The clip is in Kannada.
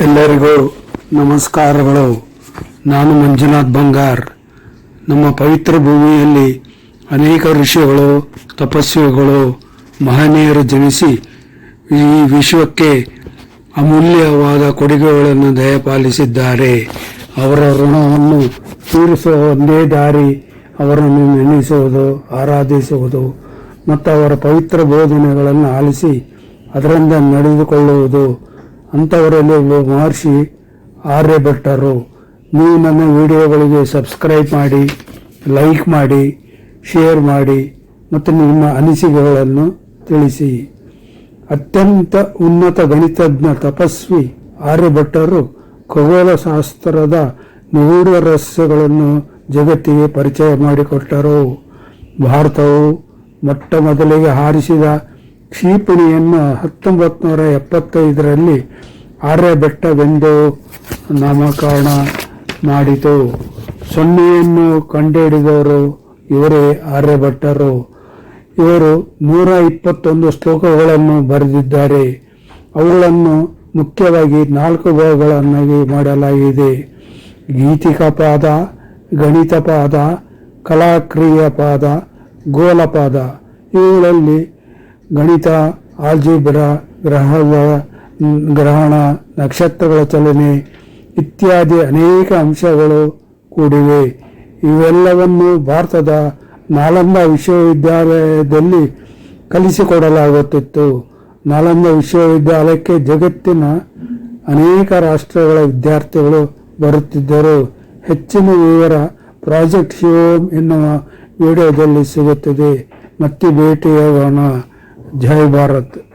ಎಲ್ಲರಿಗೂ ನಮಸ್ಕಾರಗಳು. ನಾನು ಮಂಜುನಾಥ್ ಬಂಗಾರ್. ನಮ್ಮ ಪವಿತ್ರ ಭೂಮಿಯಲ್ಲಿ ಅನೇಕ ಋಷಿಗಳು, ತಪಸ್ವಿಗಳು, ಮಹನೀಯರು ಜನಿಸಿ ಈ ವಿಶ್ವಕ್ಕೆ ಅಮೂಲ್ಯವಾದ ಕೊಡುಗೆಗಳನ್ನು ದಯಪಾಲಿಸಿದ್ದಾರೆ. ಅವರ ಋಣವನ್ನು ತೀರಿಸುವ ಒಂದೇ ದಾರಿ ಅವರನ್ನು ನೆನೆಸುವುದು, ಆರಾಧಿಸುವುದು ಮತ್ತು ಅವರ ಪವಿತ್ರ ಬೋಧನೆಗಳನ್ನು ಆಲಿಸಿ ಅದರಿಂದ ನಡೆದುಕೊಳ್ಳುವುದು ಅಂಥವರಲ್ಲಿ ಒಬ್ಬ ಮಹರ್ಷಿ ಆರ್ಯಭಟ್ಟರು ನೀವು ನನ್ನ ವಿಡಿಯೋಗಳಿಗೆ ಸಬ್ಸ್ಕ್ರೈಬ್ ಮಾಡಿ ಲೈಕ್ ಮಾಡಿ ಶೇರ್ ಮಾಡಿ, ಮತ್ತು ನಿಮ್ಮ ಅನಿಸಿಕೆಗಳನ್ನು ತಿಳಿಸಿ. ಅತ್ಯಂತ ಉನ್ನತ ಗಣಿತಜ್ಞ ತಪಸ್ವಿ ಆರ್ಯಭಟ್ಟರು ಖಗೋಳಶಾಸ್ತ್ರದ ನಿಗೂಢ ರಹಸ್ಯಗಳನ್ನು ಜಗತ್ತಿಗೆ ಪರಿಚಯ ಮಾಡಿಕೊಟ್ಟರು. ಭಾರತವು ಮೊಟ್ಟ ಮೊದಲಿಗೆ ಹಾರಿಸಿದ ಕ್ಷಿಪಣಿಯನ್ನು ಹತ್ತೊಂಬತ್ತು ನೂರ ಎಪ್ಪತ್ತೈದರಲ್ಲಿ ಆರ್ಯಭಟ್ಟವೆಂದು ನಾಮಕರಣ ಮಾಡಿತು. ಸೊನ್ನೆಯನ್ನು ಕಂಡುಹಿಡಿದವರು ಇವರೇ ಆರ್ಯಭಟ್ಟರು ಇವರು ನೂರ ಇಪ್ಪತ್ತೊಂದು ಶ್ಲೋಕಗಳನ್ನು ಬರೆದಿದ್ದಾರೆ. ಅವುಗಳನ್ನು ಮುಖ್ಯವಾಗಿ ನಾಲ್ಕು ಭಾಗಗಳನ್ನಾಗಿ ಮಾಡಲಾಗಿದೆ. ಗೀತಿಕ ಪಾದ ಗಣಿತ ಪಾದ ಕಲಾಕ್ರಿಯ ಪಾದ ಗೋಲಪಾದ. ಇವುಗಳಲ್ಲಿ ಗಣಿತ, ಆಲ್ಜಿಬ್ರ ಗ್ರಹದ ಗ್ರಹಣ, ನಕ್ಷತ್ರಗಳ ಚಲನೆ ಇತ್ಯಾದಿ ಅನೇಕ ಅಂಶಗಳು ಕೂಡಿವೆ. ಇವೆಲ್ಲವನ್ನು ಭಾರತದ ನಾಲಂದ ವಿಶ್ವವಿದ್ಯಾಲಯದಲ್ಲಿ ಕಲಿಸಿಕೊಡಲಾಗುತ್ತಿತ್ತು. ನಾಲಂದ ವಿಶ್ವವಿದ್ಯಾಲಯಕ್ಕೆ ಜಗತ್ತಿನ ಅನೇಕ ರಾಷ್ಟ್ರಗಳ ವಿದ್ಯಾರ್ಥಿಗಳು ಬರುತ್ತಿದ್ದರು. ಹೆಚ್ಚಿನ ವಿವರ ಪ್ರಾಜೆಕ್ಟ್ ಶಿವೋಮ್ ಎನ್ನುವ ವಿಡಿಯೋದಲ್ಲಿ ಸಿಗುತ್ತದೆ. ಮತ್ತೆ ಭೇಟಿಯಾಗೋಣ. जय भारत।